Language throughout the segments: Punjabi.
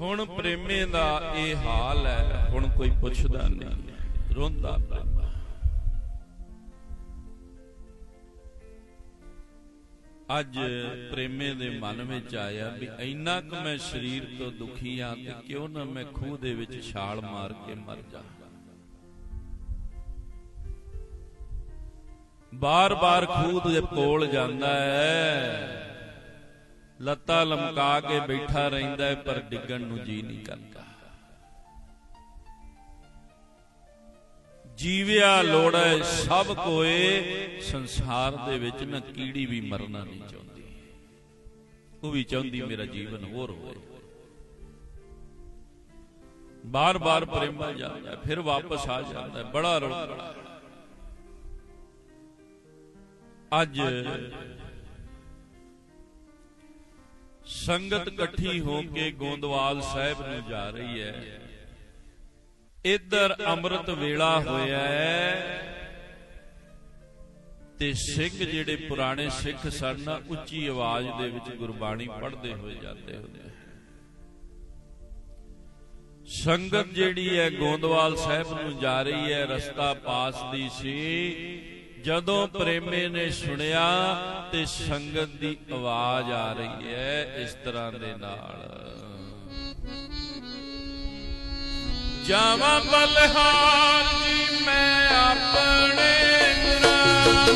ਹੁਣ ਪ੍ਰੇਮੇ ਦਾ ਇਹ ਹਾਲ ਹੈ, ਹੁਣ ਕੋਈ ਪੁੱਛਦਾ ਨਹੀਂ, ਰੋਂਦਾ ਪ੍ਰੇਮਾ ਅੱਜ ਪ੍ਰੇਮੇ ਦੇ ਮਨ ਵਿੱਚ ਆਇਆ ਵੀ ਇੰਨਾ ਕੁ ਮੈਂ ਸਰੀਰ ਤੋਂ ਦੁਖੀ ਆ ਤੇ ਕਿਉਂ ਨਾ ਮੈਂ ਖੂਹ ਦੇ ਵਿੱਚ ਛਾਲ ਮਾਰ ਕੇ ਮਰ ਜਾ। ਬਾਰ-ਬਾਰ ਖੂਹ ਦੇ ਕੋਲ ਜਾਂਦਾ ਹੈ। ਲੱਤਾਂ ਲਮਕਾ ਕੇ ਬੈਠਾ ਰਹਿੰਦਾ ਪਰ ਡਿੱਗਣ ਨੂੰ ਜੀ ਨਹੀਂ ਕਰਦਾ। ਜੀਵਿਆ ਲੋੜੈ ਸਭ ਕੋਏ ਸੰਸਾਰ ਦੇ ਵਿੱਚ ਨਾ ਕੀੜੀ ਵੀ ਮਰਨਾ ਨਹੀਂ ਚਾਹੁੰਦੀ। ਉਹ ਵੀ ਚਾਹੁੰਦੀ ਮੇਰਾ ਜੀਵਨ ਹੋਰ ਹੋਵੇ। ਬਾਰ-ਬਾਰ ਪ੍ਰੇਮਾ ਜਾਂਦਾ ਫਿਰ ਵਾਪਸ ਆ ਜਾਂਦਾ ਬੜਾ ਰੋਂਦਾ ਅੱਜ ਸੰਗਤ ਇਕੱਠੀ ਹੋ ਕੇ ਗੋਂਦਵਾਲ ਸਾਹਿਬ ਨੂੰ ਜਾ ਰਹੀ ਹੈ। ਇੱਧਰ ਅੰਮ੍ਰਿਤ ਵੇਲਾ ਹੋਇਆ ਹੈ ਤੇ ਸਿੰਘ ਜਿਹੜੇ ਪੁਰਾਣੇ ਸਿੱਖ ਸਨ ਨਾ, ਉੱਚੀ ਆਵਾਜ਼ ਦੇ ਵਿੱਚ ਗੁਰਬਾਣੀ ਪੜ੍ਹਦੇ ਹੋਏ ਜਾਂਦੇ ਹੁੰਦੇ ਸੰਗਤ ਜਿਹੜੀ ਹੈ, ਗੋਂਦਵਾਲ ਸਾਹਿਬ ਨੂੰ ਜਾ ਰਹੀ ਹੈ, ਰਸਤਾ ਪਾਸ ਦੀ ਸੀ। ਜਦੋਂ ਪ੍ਰੇਮੇ ਨੇ ਸੁਣਿਆ ਤੇ ਸੰਗਤ ਦੀ ਆਵਾਜ਼ ਆ ਰਹੀ ਹੈ ਇਸ ਤਰ੍ਹਾਂ ਦੇ ਨਾਲ। ਜਾਵਾਂ ਬਲਹਾਰ ਜੀ ਮੈਂ ਆਪਣੇ ਗੁਰਾਂ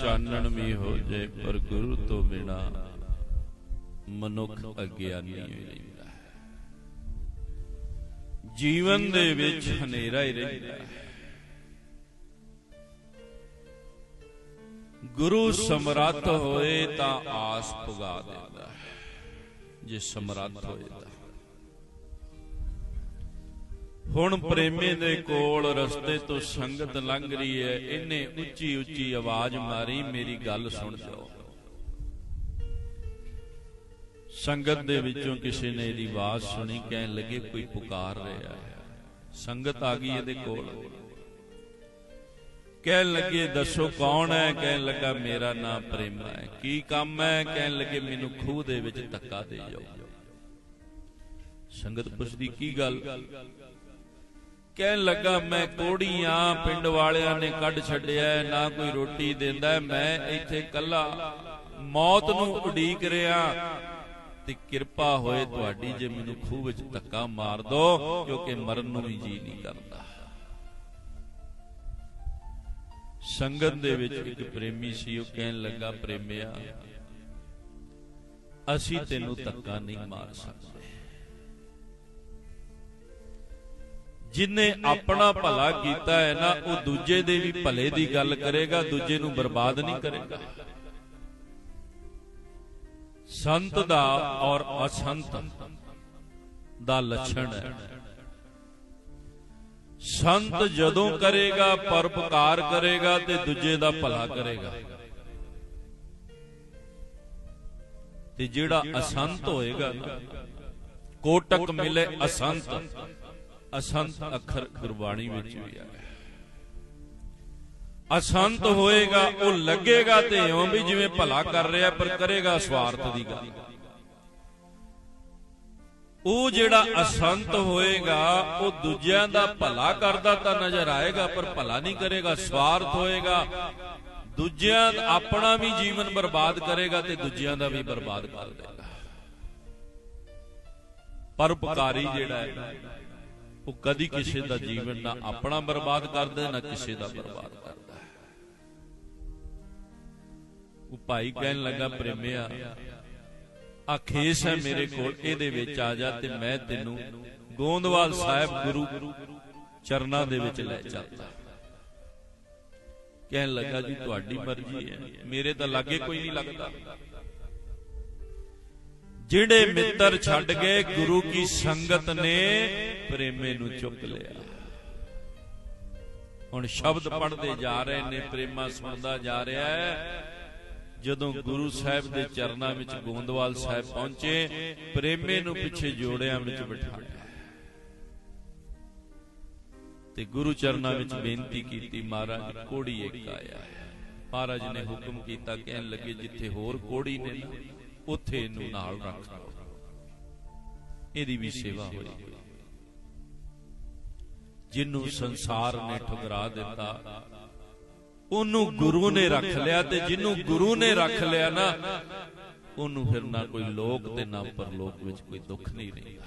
ਚਾਨਣ ਵੀ ਹੋ ਜਾਏ ਪਰ ਗੁਰੂ ਤੋਂ ਬਿਨਾ ਮਨੁੱਖ ਅਗਿਆਨੀ ਹੋ ਜਾਂਦਾ ਹੈ ਜੀਵਨ ਦੇ ਵਿੱਚ ਹਨੇਰਾ ਹੀ ਰਹਿੰਦਾ ਹੈ। ਗੁਰੂ ਸਮਰੱਥ ਹੋਏ ਤਾਂ ਆਸ ਪੁਗਾ ਦਿੰਦਾ ਹੈ। ਜੇ ਸਮਰੱਥ ਹੋਏ ਤਾਂ। ਹੁਣ ਪ੍ਰੇਮੀ ਦੇ ਕੋਲ ਰਸਤੇ ਤੋਂ ਸੰਗਤ ਲੰਘ ਰਹੀ ਹੈ। ਇਹਨੇ ਉੱਚੀ ਉੱਚੀ ਆਵਾਜ਼ ਮਾਰੀ, ਮੇਰੀ ਗੱਲ ਸੁਣ ਜਾਓ ਸੰਗਤ ਦੇ ਵਿੱਚੋਂ ਕਿਸੇ ਨੇ ਇਹਦੀ ਆਵਾਜ਼ ਸੁਣੀ, ਕਹਿਣ ਲੱਗੇ ਕੋਈ ਪੁਕਾਰ ਰਿਹਾ ਹੈ। ਸੰਗਤ ਆ ਗਈ ਇਹਦੇ ਕੋਲ। ਕਹਿਣ ਲੱਗੇ, ਦੱਸੋ ਕੌਣ ਹੈ? ਕਹਿਣ ਲੱਗਾ, ਮੇਰਾ ਨਾਮ ਪ੍ਰੇਮਾ ਹੈ। ਕੀ ਕੰਮ ਹੈ? ਕਹਿਣ ਲੱਗੇ, ਮੈਨੂੰ ਖੂਹ ਦੇ ਵਿੱਚ ਧੱਕਾ ਦੇ ਜਾਓ। ਸੰਗਤ ਪੁੱਛਦੀ, ਕੀ ਗੱਲ? ਕਹਿਣ ਲੱਗਾ, ਮੈਂ ਕੋੜੀਆਂ ਪਿੰਡ ਵਾਲਿਆਂ ਨੇ ਕੱਢ ਛੱਡਿਆ ਨਾ ਕੋਈ ਰੋਟੀ ਦਿੰਦਾ ਮੈਂ ਇੱਥੇ ਕੱਲਾ ਮੌਤ ਨੂੰ ਉਡੀਕ ਰਿਹਾ। ਤੇ ਕਿਰਪਾ ਹੋਏ ਤੁਹਾਡੀ ਜੇ ਮੈਨੂੰ ਖੂਹ ਵਿੱਚ ਧੱਕਾ ਮਾਰ ਦੋ, ਕਿਉਂਕਿ ਮਰਨ ਨੂੰ ਵੀ ਜੀ ਨਹੀਂ ਕਰਦਾ। ਸੰਗਤ ਦੇ ਵਿੱਚ ਇੱਕ ਪ੍ਰੇਮੀ ਸੀ, ਉਹ ਕਹਿਣ ਲੱਗਾ, ਪ੍ਰੇਮਿਆ, ਅਸੀਂ ਤੈਨੂੰ ਧੱਕਾ ਨਹੀਂ ਮਾਰ ਸਕਦੇ। ਜਿਨੇ ਆਪਣਾ ਭਲਾ ਕੀਤਾ ਹੈ ਨਾ ਉਹ ਦੂਜੇ ਦੇ ਵੀ ਭਲੇ ਦੀ ਗੱਲ ਕਰੇਗਾ ਦੂਜੇ ਨੂੰ ਬਰਬਾਦ ਨਹੀਂ ਕਰੇਗਾ। ਸੰਤ ਦਾ ਔਰ ਅਸੰਤ ਦਾ ਲੱਛਣ ਹੈ। ਸੰਤ ਜਦੋਂ ਕਰੇਗਾ ਪਰਪਕਾਰ ਕਰੇਗਾ ਤੇ ਦੂਜੇ ਦਾ ਭਲਾ ਕਰੇਗਾ। ਤੇ ਜਿਹੜਾ ਅਸੰਤ ਹੋਏਗਾ ਕੋਟਕ ਮਿਲੇ ਅਸੰਤ। ਅਸੰਤ ਅੱਖਰ ਗੁਰਬਾਣੀ ਵਿੱਚ ਵੀ ਆਇਆ ਅਸੰਤ ਹੋਏਗਾ, ਉਹ ਲੱਗੇਗਾ ਤੇ ਇਉਂ ਵੀ ਜਿਵੇਂ ਭਲਾ ਕਰ ਰਿਹਾ, ਪਰ ਕਰੇਗਾ ਸਵਾਰਥ ਦੀ ਗੱਲ। ਉਹ ਜਿਹੜਾ ਅਸੰਤ ਹੋਏਗਾ, ਉਹ ਦੂਜਿਆਂ ਦਾ ਭਲਾ ਕਰਦਾ ਤਾਂ ਨਜ਼ਰ ਆਏਗਾ, ਪਰ ਭਲਾ ਨਹੀਂ ਕਰੇਗਾ, ਸਵਾਰਥ ਹੋਏਗਾ। ਦੂਜਿਆਂ ਆਪਣਾ ਵੀ ਜੀਵਨ ਬਰਬਾਦ ਕਰੇਗਾ ਤੇ ਦੂਜਿਆਂ ਦਾ ਵੀ ਬਰਬਾਦ ਕਰ ਦੇਗਾ। ਪਰਉਪਕਾਰੀ ਜਿਹੜਾ ਹੈ ਉਹ ਕਦੀ ਕਿਸੇ ਦਾ ਜੀਵਨ ਨਾ ਆਪਣਾ ਬਰਬਾਦ ਕਰਦਾ ਨਾ ਕਿਸੇ ਦਾ ਬਰਬਾਦ ਕਰਦਾ। ਉਹ ਭਾਈ ਕਹਿਣ ਲੱਗਾ ਪ੍ਰੇਮਿਆ ਆ ਖੇਸ ਹੈ ਮੇਰੇ ਕੋਲ ਇਹਦੇ ਵਿੱਚ ਆ ਜਾ ਤੇ ਮੈਂ ਤੈਨੂੰ ਗੋਂਦਵਾਲ ਸਾਹਿਬ ਗੁਰੂ ਚਰਨਾਂ ਦੇ ਵਿੱਚ ਲੈ ਚੱਲਦਾ। ਕਹਿਣ ਲੱਗਾ ਜੀ ਤੁਹਾਡੀ ਮਰਜ਼ੀ ਹੈ। ਮੇਰੇ ਤਾਂ ਲਾਗੇ ਕੋਈ ਨਹੀਂ ਲੱਗਦਾ। ਜਿਹੜੇ ਮਿੱਤਰ ਛੱਡ ਗਏ ਗੁਰੂ ਕੀ ਸੰਗਤ ਨੇ ਪ੍ਰੇਮੇ ਨੂੰ ਚੁੱਕ ਲਿਆ। ਹੁਣ ਸ਼ਬਦ ਪੜ੍ਹਦੇ ਜਾ ਰਹੇ ਨੇ ਪ੍ਰੇਮਾ ਸੁਣਦਾ ਜਾ ਰਿਹਾ ਹੈ। ਜਦੋਂ ਗੁਰੂ ਸਾਹਿਬ ਦੇ ਚਰਨਾਂ ਵਿੱਚ ਗੋਂਦਵਾਲ ਸਾਹਿਬ ਪਹੁੰਚੇ ਪ੍ਰੇਮੇ ਨੂੰ ਪਿੱਛੇ ਜੋੜਿਆਂ ਵਿੱਚ ਬਿਠਾਇਆ ਤੇ ਗੁਰੂ ਚਰਨਾਂ ਵਿੱਚ ਬੇਨਤੀ ਕੀਤੀ ਮਹਾਰਾਜ ਕੋੜੀ ਇੱਕ ਆਇਆ। ਮਹਾਰਾਜ ਨੇ ਹੁਕਮ ਕੀਤਾ ਕਹਿਣ ਲੱਗੇ ਜਿੱਥੇ ਹੋਰ ਕੋੜੀ ਨੇ ਨਾ ਉੱਥੇ ਇਹਨੂੰ ਨਾਲ ਰੱਖ। ਲਓ ਇਹਦੀ ਵੀ ਸੇਵਾ ਹੋਏਗੀ ਜਿਹਨੂੰ ਸੰਸਾਰ ਨੇ ਠੁਕਰਾ ਦਿੱਤਾ। ਉਹਨੂੰ ਗੁਰੂ ਨੇ ਰੱਖ ਲਿਆ ਤੇ ਜਿਹਨੂੰ ਗੁਰੂ ਨੇ ਰੱਖ ਲਿਆ ਨਾ ਉਹਨੂੰ ਫਿਰ ਨਾ ਕੋਈ ਲੋਕ ਤੇ ਨਾ ਪਰਲੋਕ ਵਿੱਚ ਕੋਈ ਦੁੱਖ ਨਹੀਂ ਰਹਿੰਦਾ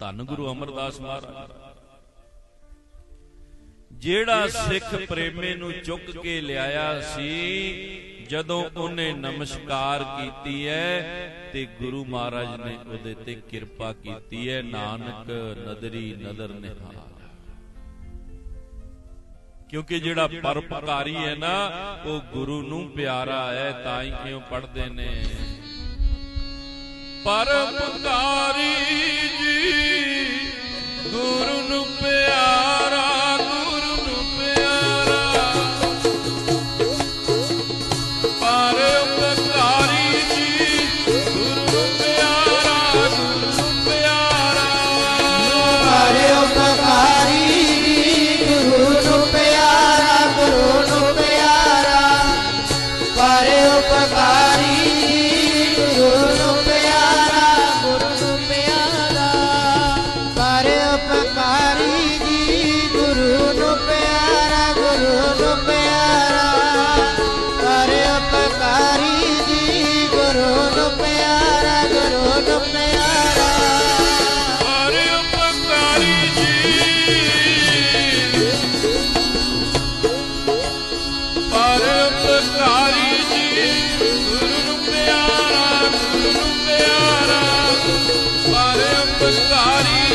ਧੰਨ ਗੁਰੂ ਅਮਰਦਾਸ ਮਹਾਰਾਜ। ਜਿਹੜਾ ਸਿੱਖ ਪ੍ਰੇਮੇ ਨੂੰ ਚੁੱਕ ਕੇ ਲਿਆਇਆ ਸੀ ਜਦੋਂ ਉਹਨੇ ਨਮਸਕਾਰ ਕੀਤੀ ਹੈ ਤੇ ਗੁਰੂ ਮਹਾਰਾਜ ਨੇ ਉਹਦੇ ਤੇ ਕਿਰਪਾ ਕੀਤੀ ਹੈ, ਨਾਨਕ ਨਦਰੀ ਨਦਰ ਨਿਹਾਲ। ਕਿਉਂਕਿ ਜਿਹੜਾ ਪਰਪਕਾਰੀ ਹੈ ਨਾ, ਉਹ ਗੁਰੂ ਨੂੰ ਪਿਆਰਾ ਹੈ, ਤਾਂ ਹੀ ਕਿਉਂ ਪੜਦੇ ਨੇ? ਪਰਪਕਾਰੀ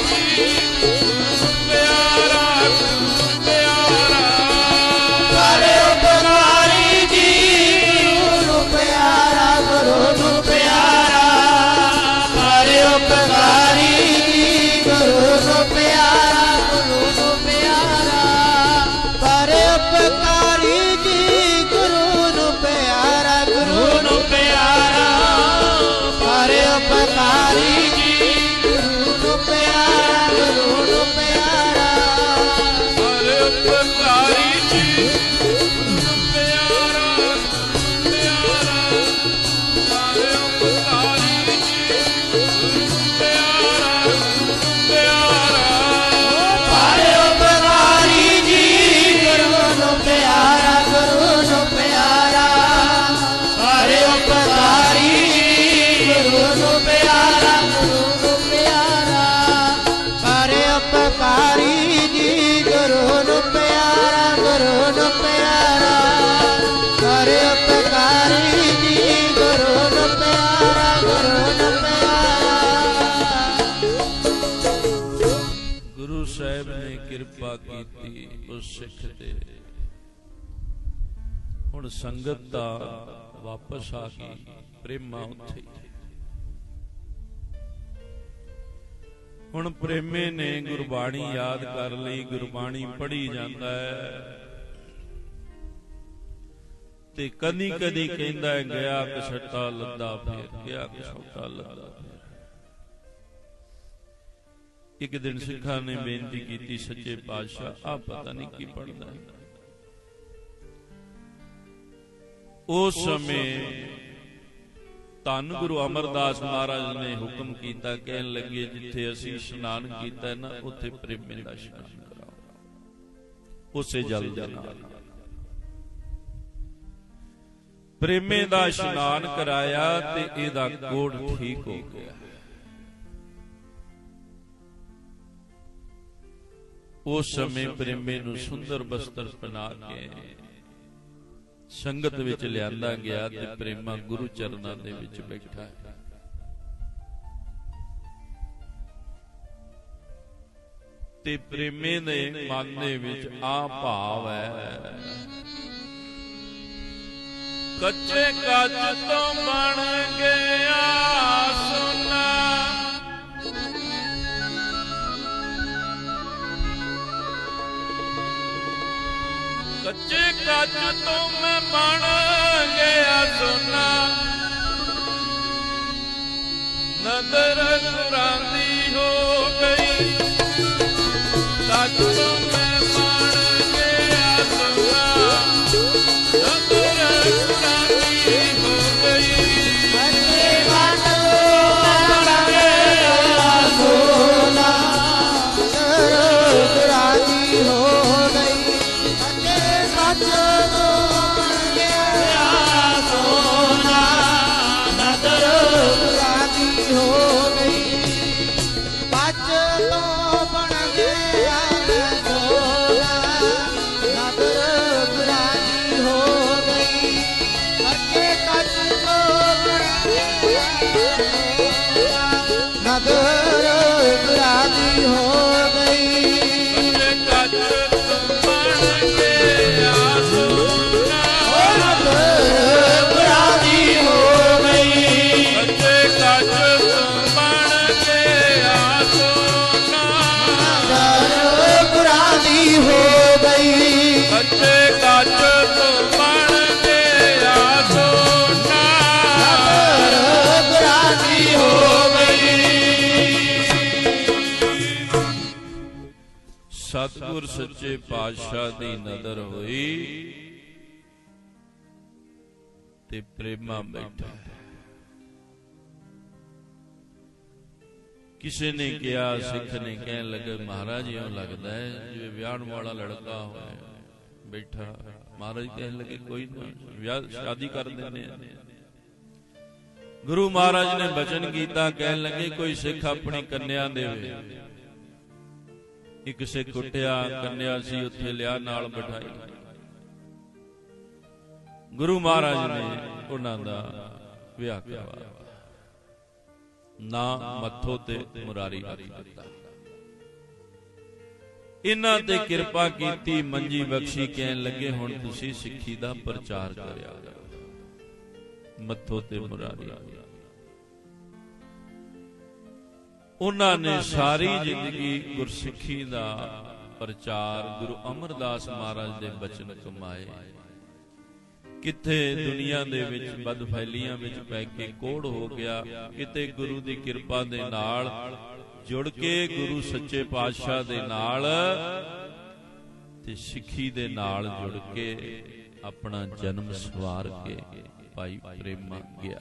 Música ਕਿਰਪਾ ਕੀਤੀ ਉਸ ਸਿੱਖ ਤੇ। ਹੁਣ ਸੰਗਤ ਦਾ ਵਾਪਸ ਆ ਗਈ ਪ੍ਰੇਮਾ ਉੱਥੇ ਹੁਣ ਪ੍ਰੇਮੇ ਨੇ ਗੁਰਬਾਣੀ ਯਾਦ ਕਰ ਲਈ ਗੁਰਬਾਣੀ ਪੜ੍ਹੀ ਜਾਂਦਾ ਹੈ। ਤੇ ਕਦੀ ਕਦੀ ਕਹਿੰਦਾ ਹੈ, ਗਿਆ ਕਛਟਾ ਲੱਦਾ ਫੇਰ ਗਿਆ ਕਛਟਾ ਲੱਦਾ। ਫੇਰ ਇੱਕ ਦਿਨ ਸਿੱਖਾਂ ਨੇ ਬੇਨਤੀ ਕੀਤੀ ਸੱਚੇ ਪਾਤਸ਼ਾਹ ਆ ਪਤਾ ਨਹੀਂ ਕੀ ਪੜਦਾ ਹੈ। ਉਸ ਸਮੇਂ ਧੰਨ ਗੁਰੂ ਅਮਰਦਾਸ ਮਹਾਰਾਜ ਨੇ ਹੁਕਮ ਕੀਤਾ ਕਹਿਣ ਲੱਗੇ ਜਿੱਥੇ ਅਸੀਂ ਇਸ਼ਨਾਨ ਕੀਤਾ ਨਾ ਉੱਥੇ ਪ੍ਰੇਮੇ ਦਾ ਇਸ਼ਨਾਨ ਕਰਾਓ। ਉਸੇ ਜਲ ਦੇ ਨਾਲ। ਪ੍ਰੇਮੇ ਦਾ ਇਸ਼ਨਾਨ ਕਰਾਇਆ ਤੇ ਇਹਦਾ ਕੋੜ ਠੀਕ ਹੋ ਗਿਆ। ਉਸ ਸਮੇਂ ਪ੍ਰੇਮੇ ਨੂੰ ਸੁੰਦਰ ਬਸਤਰ ਪਹਿਨਾ ਕੇ ਸੰਗਤ ਵਿੱਚ ਲਿਆਂਦਾ ਗਿਆ ਤੇ ਪ੍ਰੇਮਾ ਗੁਰੂ ਚਰਨਾਂ ਦੇ ਵਿੱਚ ਬੈਠਾ ਹੈ। ਤੇ ਪ੍ਰੇਮੇ ਦੇ ਮਨ ਦੇ ਵਿੱਚ ਆ ਭਾਵ ਹੈ, ਕੱਚੇ ਕੱਚ ਤੋਂ ਬਣ ਗਿਆ। ਕੱਚੇ ਕੱਚ ਤੋਂ ਮੈਂ ਬਣ ਗਿਆ ਸੋਨਾ। ਨਦਰ ਕੁਰਾਂਦੀ ਹੋ ਗਈ। ਸੱਚ ਤੋਂ ਸੱਚੇ ਪਾਤਸ਼ਾਹ ਦੀ ਨਦਰ ਹੋਈ ਤੇ ਪ੍ਰੇਮਾ ਬੈਠਾ ਕਿਸੇ ਨੇ ਕਿਹਾ, ਸਿੱਖ ਨੇ ਕਹਿਣ ਲੱਗਾ, ਮਹਾਰਾਜ, ਇਉਂ ਲੱਗਦਾ ਹੈ ਜਿਵੇਂ ਵਿਆਹਣ ਵਾਲਾ ਲੜਕਾ ਹੋਵੇ ਬੈਠਾ ਮਹਾਰਾਜ ਕਹਿਣ ਲੱਗੇ, ਕੋਈ ਨਹੀਂ ਵਿਆਹ, ਸ਼ਾਦੀ ਕਰ ਦਿੰਦੇ ਆ ਗੁਰੂ ਮਹਾਰਾਜ ਨੇ ਬਚਨ ਕੀਤਾ, ਕਹਿਣ ਲੱਗੇ, ਕੋਈ ਸਿੱਖ ਆਪਣੀ ਕੰਨਿਆ ਦੇਵੇ। ਇੱਕ ਸਿੱਖ ਉੱਠਿਆ ਕੰਨਿਆ ਸੀ, ਉੱਥੇ ਲਿਆ ਨਾਲ ਬਿਠਾਈ। ਗੁਰੂ ਮਹਾਰਾਜ ਨੇ ਉਹਨਾਂ ਦਾ ਵਿਆਹ ਕਰਵਾਇਆ ਨਾ ਮੱਥੋ ਤੇ ਮੁਰਾਰੀ ਰੱਖ ਦਿੱਤਾ। ਇਹਨਾਂ ਤੇ ਕਿਰਪਾ ਕੀਤੀ, ਮੰਜੀ ਬਖਸ਼ੀ ਕਹਿਣ ਲੱਗੇ, ਹੁਣ ਤੁਸੀਂ ਸਿੱਖੀ ਦਾ ਪ੍ਰਚਾਰ ਕਰਿਆ ਕਰੋ। ਮੱਥੋ ਤੇ ਮੁਰਾਰੀ ਉਹਨਾਂ ਨੇ ਸਾਰੀ ਜ਼ਿੰਦਗੀ ਗੁਰਸਿੱਖੀ ਦਾ ਪ੍ਰਚਾਰ ਗੁਰੂ ਅਮਰਦਾਸ ਮਹਾਰਾਜ ਦੇ ਬਚਨ ਕਮਾਏ ਕਿੱਥੇ ਦੁਨੀਆ ਦੇ ਵਿੱਚ ਬਦਫੈਲੀਆਂ ਵਿੱਚ ਪੈ ਕੇ ਕੋੜ ਹੋ ਗਿਆ ਕਿਤੇ ਗੁਰੂ ਦੀ ਕਿਰਪਾ ਦੇ ਨਾਲ ਜੁੜ ਕੇ ਗੁਰੂ ਸੱਚੇ ਪਾਤਸ਼ਾਹ ਦੇ ਨਾਲ ਤੇ ਸਿੱਖੀ ਦੇ ਨਾਲ ਜੁੜ ਕੇ ਆਪਣਾ ਜਨਮ ਸਵਾਰ ਕੇ ਭਾਈ ਪ੍ਰੇਮਾ ਗਿਆ।